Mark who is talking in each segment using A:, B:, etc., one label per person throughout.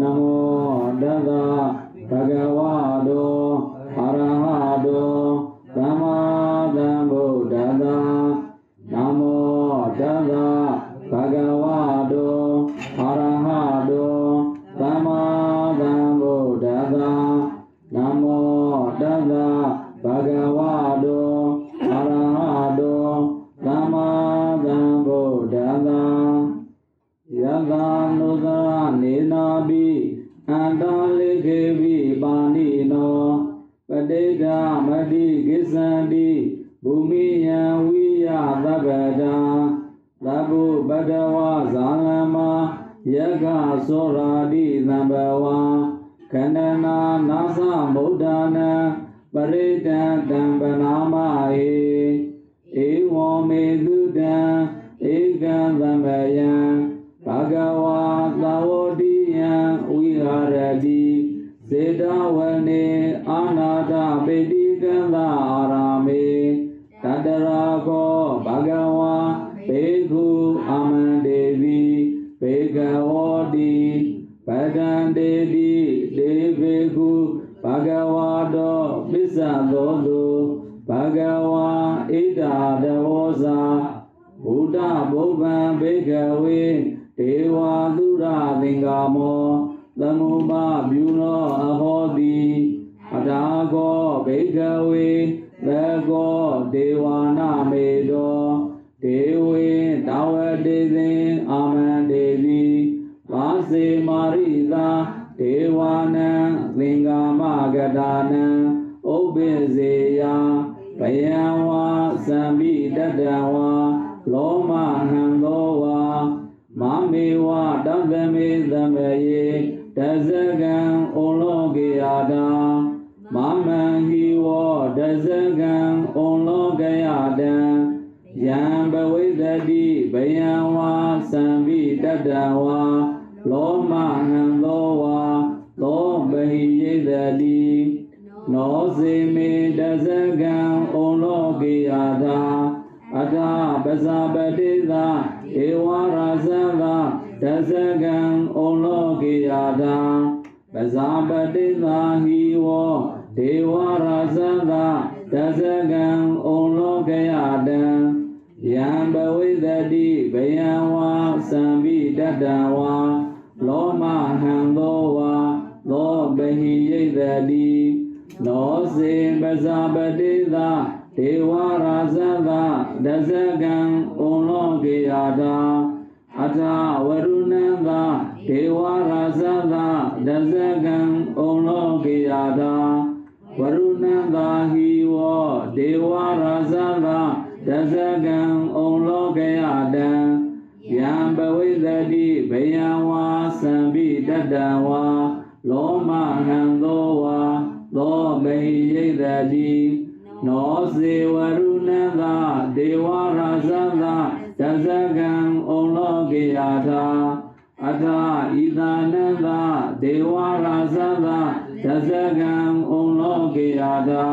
A: နမောတတဗုဒ္ဓဝါတော ဒမတိကိစ္ဆန္တိဘူမိယံဝိယသဗ္ဗတံသဗ္ဗုပတ္တဝဇာလမယက္ခသောရာတိသံဘဝံခန္ဓနာနာသမုဒ္ဒနာပရိတံတံပနာမဟေဧဝံမေတုတံဧကံသမယံဘဂဝါသာဝတိယံဝိဟာရတိစေတဝနေအာနာတ ပေတိကံသာအာရာမေတတရာကောဘဂဝါဘေခုအာမန္တေတိဘေကဝောတိပဒံတေတိဒေဘေခုဘဂဝါတောပစ္စသောတုဘဂဝါဣဒာတဝောဇာဘုဒ္ဓဘုဗ္ဗံဘေကဝေဒေဝသုရသင်္ကာမောသမုပပြုနော မာရိသာဒေဝနံသင်္ကာမဂတာနံဥပ္ပေစေယဘယံဝါသံမိတတံဝါလောမဟံသောဝါမမေဝတသမေသမယေတဇကံဩလောကေယတာမမံဟိဝတဇကံဩလောကေယတံယံဘဝိသတိဘယံဝါသံမိတတံဝါ နောစေမေတဇကံဩလောကေယတာ အထာပဇာပတိသာဧဝရာဇသာတဇကံဩလောကေယတာပဇာပတိသာဟိဝဒေဝရာဇသာတဇကံဩလောကေယတံယံဘဝိသတိဘယံဝါသံပိတတံဝါလောမဟံသောဝါသောဘဟိယိတတိ နောစေပဇာပတိသာဒေဝရာဇသာဒဇကံဩလောကေယတာအထာဝရုဏံသာဒေဝရာဇသာဒဇကံဩလောကေယတာဝရုဏံသာဟိဝဒေဝရာဇသာဒဇကံဩလောကေယတံယံဘဝိသတိဘယံဝါသံပိတတံဝါလောမဟံသောဝါ သောဘိယိတတိနောစေဝရုဏသာဒေဝရာဇသာတဇကံဩလောကေယထာအထာဣသနသာဒေဝရာဇသာတဇကံဩလောကေယထာ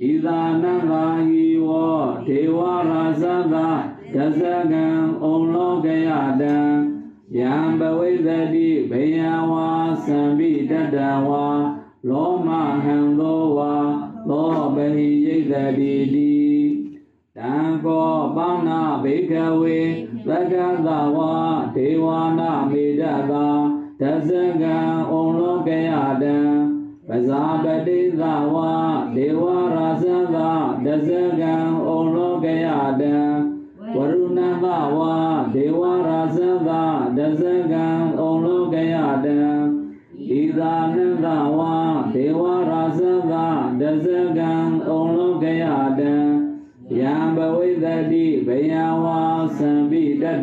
A: ဣသနသာဟိဝဒေဝရာဇသာတဇကံဩလောကေယတံယံဘဝိသတိဘယံဝါသံပိတတံဝါ လောမဟံသောဝါ သောပဟိယိတတိတိတံကောပောင်းနာဘေကဝေသက္ကသဝါဒေဝနာမေတ္တာတဇကံဩလောကယတံပဇာပတိသဝါဒေဝရာဇသတဇ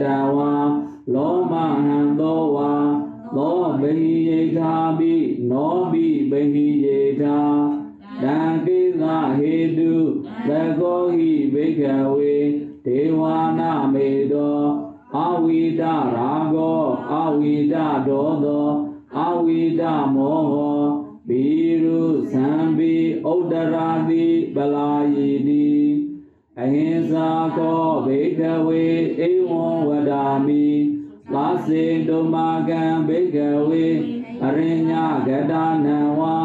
A: တတဝါလောမဟံသောဝါသောဘိယေသာပိနောပိဘိယေသာတံကိသဟေတုသကောဟိဘိကဝေဒေဝနာမေတောအဝိဒရာဂောအဝိဒဒောသောအဝိဒမောဟဘီရုသံဘီဥဒ္ဒရာတိပလာယီတိ အဟိံစာကောဘေကဝေဧဝံဝဒာမိလာစေတုမာကံဘိကဝေအရိညာဂဒနံဝါ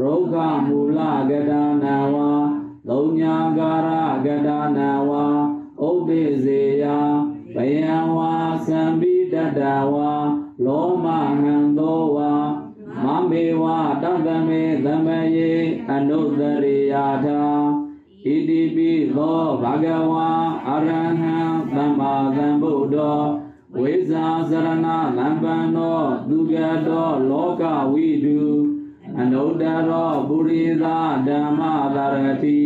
A: ရုက္ခမူလဂဒနံဝါသုံးညာကာရဂဒနံဝါဥပ္ပိစေယဘယံဝါသံပိတတဝါလောမဟံသောဝါမမေဝတတမေသမယေအနုတရိယာထာဣတိ ပိသောဘဂဝါအရဟံသမ္မာသမ္ဗုဒ္ဓောဝိဇာစရဏလံပန္နောသူကတောလောကဝိတုအနုတ္တရောပုရိသဓမ္မသရတိ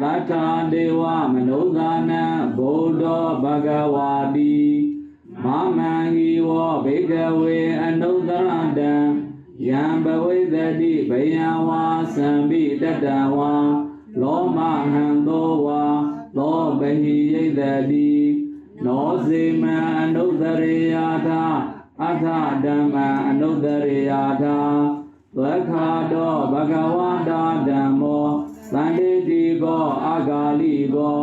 A: သတ္ထာဒေဝမနုဿာနံဘုဒ္ဓဘဂဝါတိမမံဟိဝောဘေကဝေအနုတ္တရတံယံဘဝိတတိဘယံဝါသံပိတတံဝါ ဟိယိတတိနောစေမံအနုတ္တရေယာထာအထဓမ္မံအနုတ္တရေယာထာသက္ခာတောဘဂဝန္တာဓမ္မောသန္တိတိကောအာဂာလိကော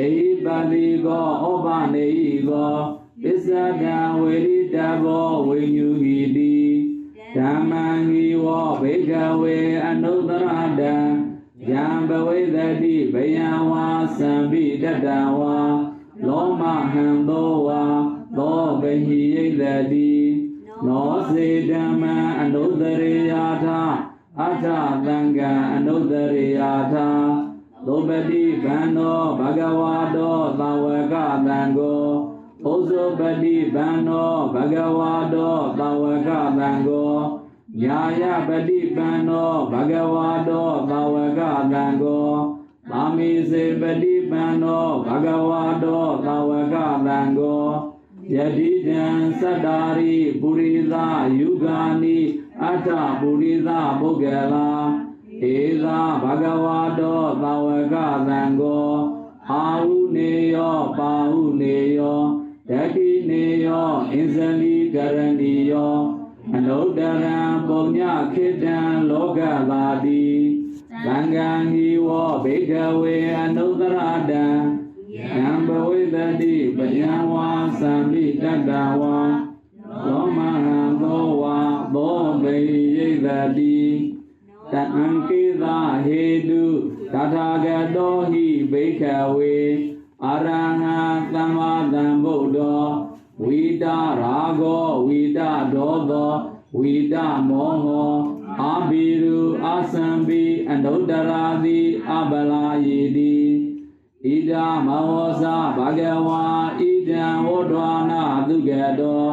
A: အိပတိကောဩပနေဟိကောပစ္စဒံဝေရိတဘောဝိညုဟိတိဓမ္မံဟိဝောဘေကဝေအနုတ္တရတံ ယံဘဝိတတိဘယံဝါသံပိတတံဝါလောမဟံသောဝါသောဗဟိယိတတိနောစေဓမ္မံအနုတ္တရေယာထာအထသံဃံအနုတ္တရေယာထာသောပတိဗန္နောဘဂဝါတောသဝကသံဃောဩဇောပတိဗန္နောဘဂဝါတောသဝကသံဃော ညာယပတိပန္နောဘဂဝါတောသဝကသံဃောသာမိစေပฏิပန္နောဘဂဝါတောသာဝကသံဃောယတိတံသတ္တာရိပုရိသယုဂာနိအတ္တပုရိသပုဂ္ဂလာဧသာဘဂဝါတောသာဝကသံဃောအာဟုနေယောပါဟုနေယောဒတိနေယောအင်ဇလိကရဏီယော အနုတ္တရံပုံညခေတံလောကသာတိသံဃာဟိဝောဘေကဝေအနုတ္တရတံယံဘဝိတတိပယံဝါသံမိတတ္တဝါသောမဟံသောဝါသောဘေယိတတိတံကိသာဟေတုတထာဂတောဟိဘေကဝေအရဟံသမ္မာသမ္ဗုဒ္ဓောဝိတာရာဂောဝိတာဒောသော ဝိတာမောဟောအာဘိရုအာသံဘိအနုတ္တရာတိအဘလာယေတိဣဒာမဝောဇဘဂဝါဣဒံဝဒ္ဓဝနာသုကတော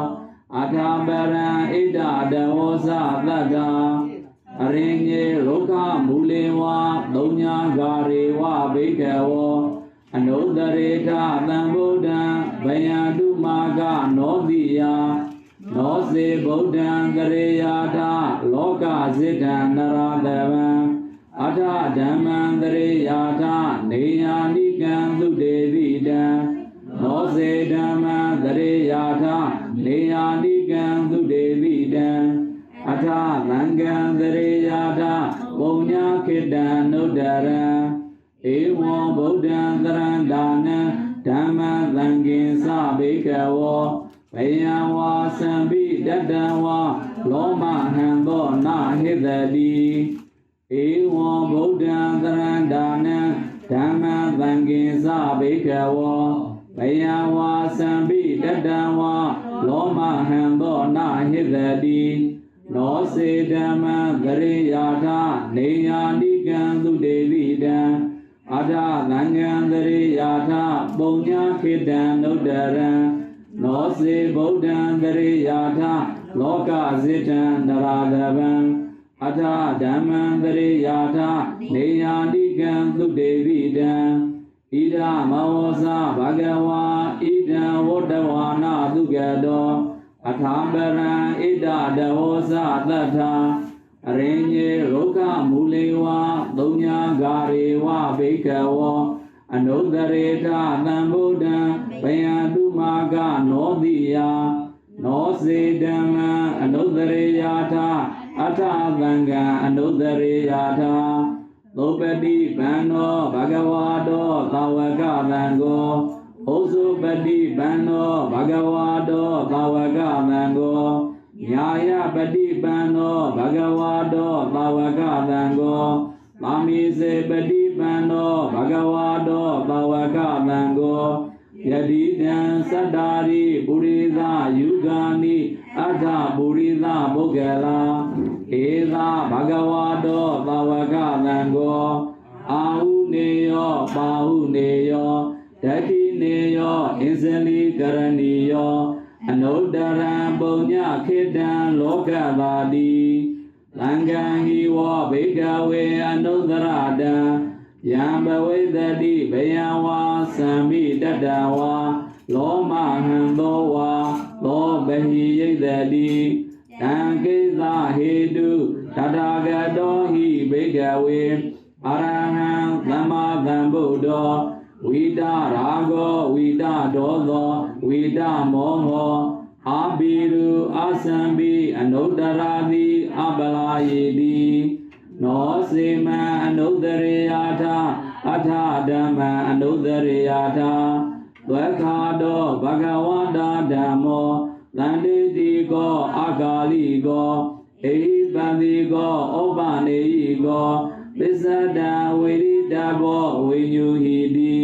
A: အထာပရံဣဒတဝောဇသတ္တာအရင်ညေလောကမူလေဝါသုံးညာဂါရေဝဘိကဝောအနုတ္တရေထသံဗုဒ္ဓံဗယံတုမာကနောတိယ နောစေဗုဒ္ဓံကရေယာထလောကဇိတံနရတဗံအထဓမ္မံကရေယာထနေယာနိကံသုတေတိတံနောစေဓမ္မံကရေယာထနေယာနိကံသုတေတိတံအထသံဃံကရေယာထပုံညာခေတံနုဒ္ဒရံဧဝံဗုဒ္ဓံသရန္တာနံဓမ္မံသံဃင်္စဘိကဝော ဘယံဝါသံပိတတံဝါလောမဟံသောနာဟိတတိဧဝံဗုဒ္ဓံသရန္တာနံဓမ္မံသံဃင်္စဘိကဝောဘယံဝါသံပိတတံဝါလောမဟံသောနာဟိတတိနောစေဓမ္မံဂရိယာထနေယာနိကံသုတေတိတံအထသံဃံဂရိယာထပုံညာခေတံနုဒ္ဒရံ နောစေဗုဒ္ဓံကရေယာထလောကဇိတံနရာတဗံအထဓမ္မံကရေယာထနေယာတိကံသုတေတိတံဣဒမဝောဇဘဂဝါဣဒံဝတ္တဝါနာသုကတောအထာပရံဣဒတဝောဇသတ္ထာအရင်ညေလောကမူလေဝါသုံးညာဂါရေဝဘိကဝော အနုတ္တရေထသံဗုဒ္ဓံဘယံတုမာကနောတိယနောစေဓမ္မံအနုတ္တရေယာထအထသံဃံအနုတ္တရေယာထသောပတိဗန္နောဘဂဝါတောသဝကသံဃောဝဩဇုပတိပန္နောဘဂဝါတောသာဝကသံဃောညာယပတိပန္နောဘဂဝါတောသာဝကသံဃော သာမိစေပတိပန္နောဘဂဝါတောသာဝကသံဃောယတိတံသတ္တာရိပုရိသယုဂာနိအတ္ထပုရိသပုဂ္ဂလာဧသာဘဂဝါတောသာဝကသံဃောအာဟုနေယောပါဟုနေယောဒက္ခိနေယောအင်ဇလိကရဏီယောအနုတ္တရံပုံညခေတံလောကသာတိ လံကံဟိဝဘေကဝေအနုတ္တရတံယံဘဝိတတိဘယံဝါသံမိတတ္တဝါလောမဟံသောဝါသောဘဟိယိတတိတံကိသဟေတုတထာဂတောဟိဘေကဝေအရဟံသမ္မာသမ္ဗုဒ္ဓောဝိတရာဂောဝိတဒောသောဝိတမောဟော အာဘိရုအာသံဘိအနုတ္တရာတိအပလာယေတိနောစေမံအနုတ္တရေယာထအထဓမ္မံအနုတ္တရေယာထသဝခာတောဘဂဝတာဓမ္မောတန္တိတိကောအာဂာလိကောဧဟိပန္တိကောဩပနေယိကောပစ္စဒံဝေရိတဘောဝိညုဟိတိ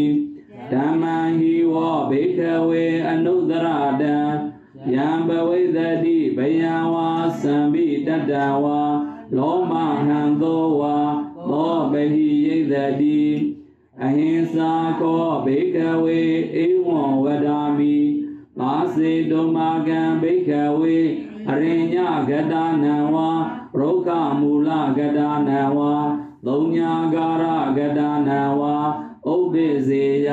A: ဓမ္မံဟိဝဘေခဝေအနုတ္တရတံ ယံဘဝိသတိဘယံဝါသံပိတတ္တဝါလောမဟံသောဝါသောပဟိယိသတိအဟိံသာကောဘေကဝေဧဝံဝဒာမိသာစေတုမာကံဘေကဝေအရိညဂတနံဝါရုက္ခမူလဂတနံဝါသုံးညာကာရဂတနံဝါဥပ္ပိစေယ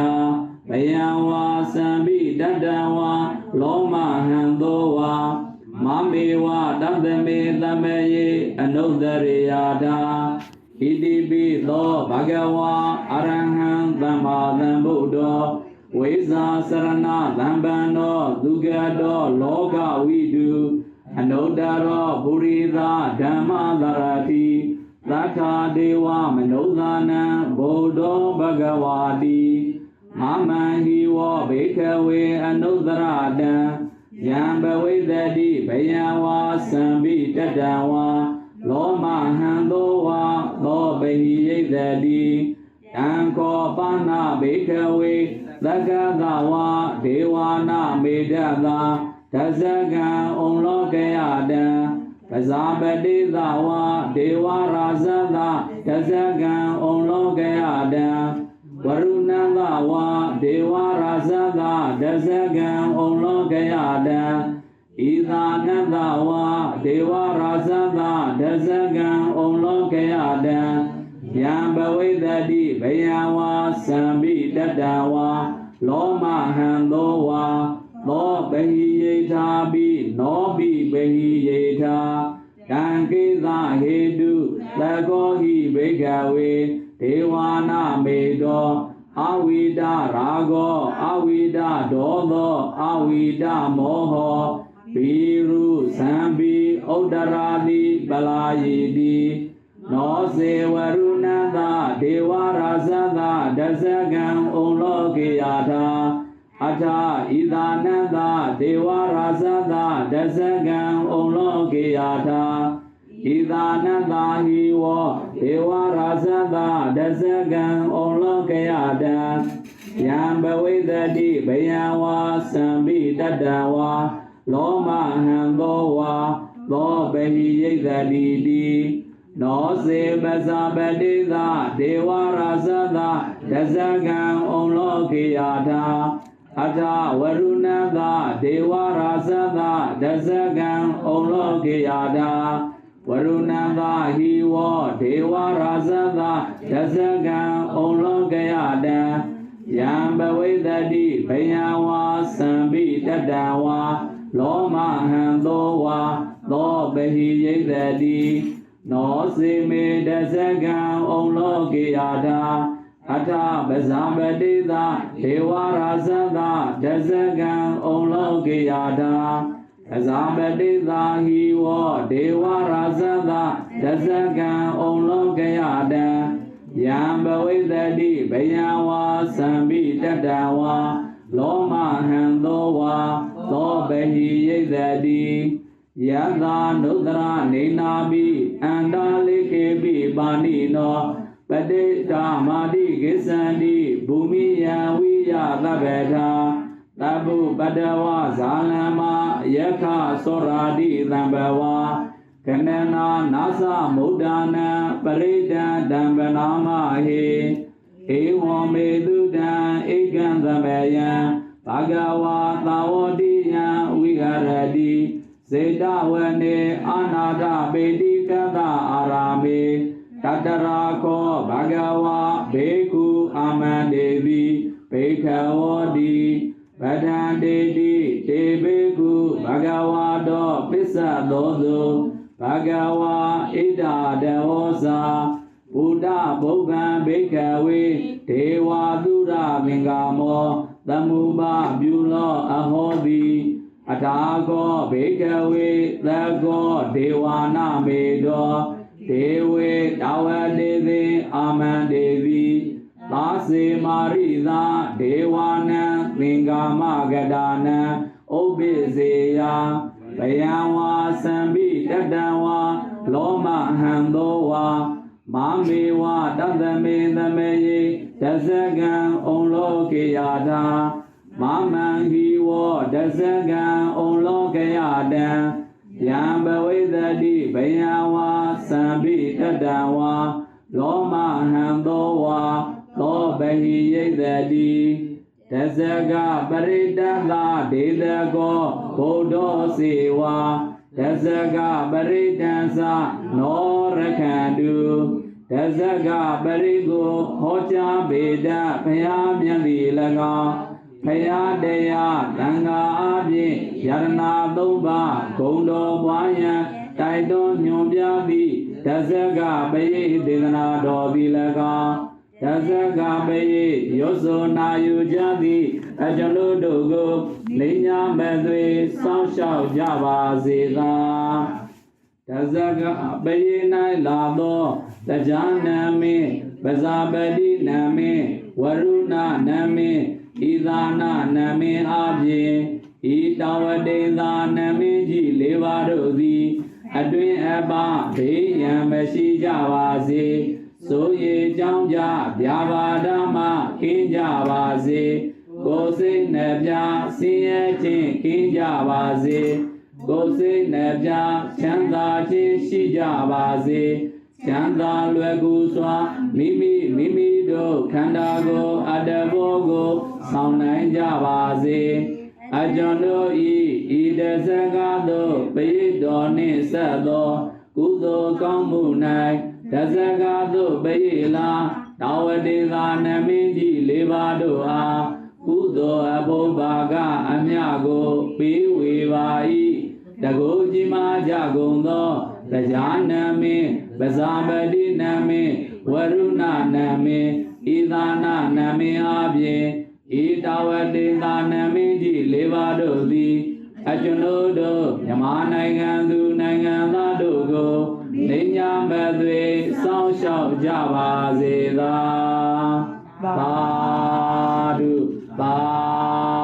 A: ဘယံဝါသံပိ တတ္တဝါလောမဟံသောဝါမမေဝတတ္တမေသမယေအနုတ္တရေယာတာဣတိပိသောဘဂဝါအရဟံသမ္မာသမ္ဗုဒ္ဓောဝိဇာစရဏသံဗန္နောသူကတောလောကဝိတုအနုတ္တရောပုရိသဓမ္မသရတိသတ္ထာဒေဝမနုဿာနံဗုဒ္ဓောဘဂဝါတိ မမံဟိဝဘေခဝေအနုတ္တရတံယံဘဝိတတိဘယံဝါသံပိတတ္တဝါလောမဟံသောဝါသောပဟိယိတတိတံကောပါဏဘေခဝေသက္ကသဝါဒေဝနာမေတ္တာဒဇကံဩလောကယတံပဇာပတိသဝါဒေဝရာဇသဒဇကံဩလောကယတံဝရုဏသဝါ ဒေဝရာဇသဒဇကံဩလောကယတံဣသာနတဝါဒေဝရာဇသဒဇကံဩလောကယတံယံဘဝိတတိဘယံဝါသံပိတတ္တဝါလောမဟံသောဝါသောပဟိယေထာပိနောပိပဟိယေထာတံကိသဟေတုသကောဟိဘေကဝေဒေဝနာမေတော အဝိဒရာဂောအဝိဒဒောသောအဝိဒမောဟောဘီရုသံဘီဥဒ္ဒရာတိပလာယေတိနောစေဝရုဏသဒေဝရာဇသဒဇကံဩလောကေယထာအထာဣသာနန္တဒေဝရာဇသဒဇကံဩလောကေယထာဣသာနန္တဟိဝ ဒေဝရာဇသဒဇကံဩလောကေယတံယံဘဝိတတိဘယံဝါသံပိတတ္တဝါလောမဟံသောဝါသောပဟိယိတတိတိနောစေပဇာပတိသာဒေဝရာဇသဒဇကံဩလောကေယထာအထာဝရုဏသဒေဝရာဇသဒဇကံဩလောကေယထာ ဝရုဏသဟိဝဒေဝရာဇသဒဇကံဩလောကေယတံယံဘဝိတတိဘယံဝါသံပိတတ္တဝါလောမဟံသောဝါသောပဟိယိတတိနောစေမေတဇကံဩလောကေယတာအထပဇာပတိသာဒေဝရာဇသဒဇကံဩလောကေယတာ ပဇာပတိသာဟိဝဒေဝရာဇသဒဇကံဩလောကေယတံယံဘဝိတတိဘယံဝါသံပိတတ္တဝါလောဟံသောဝါသောဘဟိယိသတိယသာနုဒရနေနာပိအန္တာလိခေပိပါဏိနောပတိတာမာတိကိစ္ဆန္တိဘူမိယံဝိယသဗ္ဗထာ တဗ္ဗုပတ္တဝဇာလမယခသောရာတိသံဘဝကနနာနာသမုဒ္ဒနာပရိဒံတံပနာမဟေဧဝံမေတုတံဧကံသမယံဘဂဝါသာဝတိယံဝိဟရတိစေတဝနေအာနာတပေတိကတအာရာမေတတရာခောဘဂဝါဘေကုအာမန္တေတိဘေခဝောတိ ဗဒံတေတိတေဘေကုဘဂဝါတောပစ္စသောသုဘဂဝါဣဒာတဝောဇာဘုဒ္ဓဗုဗ္ဗံဘိကဝေဒေဝသုရမင်္ဂမောသမုပပြုလောအဟောတိအတာကောဘေကဝေသကောဒေဝနာမေတောဒေဝေတဝတေသေအာမန္တေတိသာစေမာရိသာဒေဝနံ သင်္ကာမဂဒါနံဥပ္ပိစေယဘယံဝါသံပိတတံဝါလောမဟံသောဝါမာမေဝတတမေသမေယေတဇကံဩလောကေယတာမာမံဟိဝတဇကံဩလောကေယတံယံဘဝိသတိဘယံဝါသံပိတတံဝါလောမဟံသောဝါသောဘဟိယိတတိ တဇကပရိတတဒေသကောဘုဒ္ဓောစေဝါတဇကပရိတံသနောရခန္တုတဇကပရိကိုဟောကြားပေတဘုရားမြတ်သည်၎င်းဘုရားတရားတန်ခါအပြင်ယရနာသုံးပါးဂုံတော်ပွားရန်တိုက်တွန်းညွန်ပြပြီးတဇကပရိဒေသနာတော်သည်၎င်း တဇကပရိရောစုနာယူကြသည်အကျွန်ုပ်တို့ကိုလိညာမဲ့သွေစောင့်ရှောက်ကြပါစေသာတဇကပယေ၌လာသောတရားနာမေပဇာပတိနာမေဝရုဏနာမေဣသာနာနာမေအပြင်ဤတဝတေသာနာမေကြီးလေးပါးတို့သည်အတွင်အပဘေးရန်မရှိကြပါစေ ဆိုရကြောင်းကြဗျာပါဒမခင်းကြပါစေကိုယ်စိတ်နှပြဆင်းရဲခြင်းခင်းကြပါစေကိုယ်စိတ်နှပြချမ်းသာခြင်းရှိကြပါစေချမ်းသာလွယ်ကူစွာမိမိမိမိတို့ခန္ဓာကိုယ်အတ္တဘောကိုဆောင်နိုင်ကြပါစေအကျွန်ုပ်ဤဤတဇကသို့ပိဋတော်နှင့်ဆက်သော ကုသိုလ်ကောင်းမှု၌ တဇကသို့ပိဋလာတာဝတိသာနမင်းကြီးလေးပါးတို့အားကုသိုလ်အဘုဘာကအမြကိုပေးဝေပါ၏တကုကြီးမားကြကုန်သောတရားနာမင်းပဇာပတိနာမင်းဝရုဏနာမင်းဣသာနာနာမင်းအပြင်ဣတဝတေသာနာမင်းကြီးလေးပါးတို့သည်အကျွန်ုပ်တို့မြန်မာနိုင်ငံသူနိုင်ငံသားတို့ကိုနေညာ မဲ့သွေစောင့်ရှောက်ကြပါစေသာသာဓုသာဓု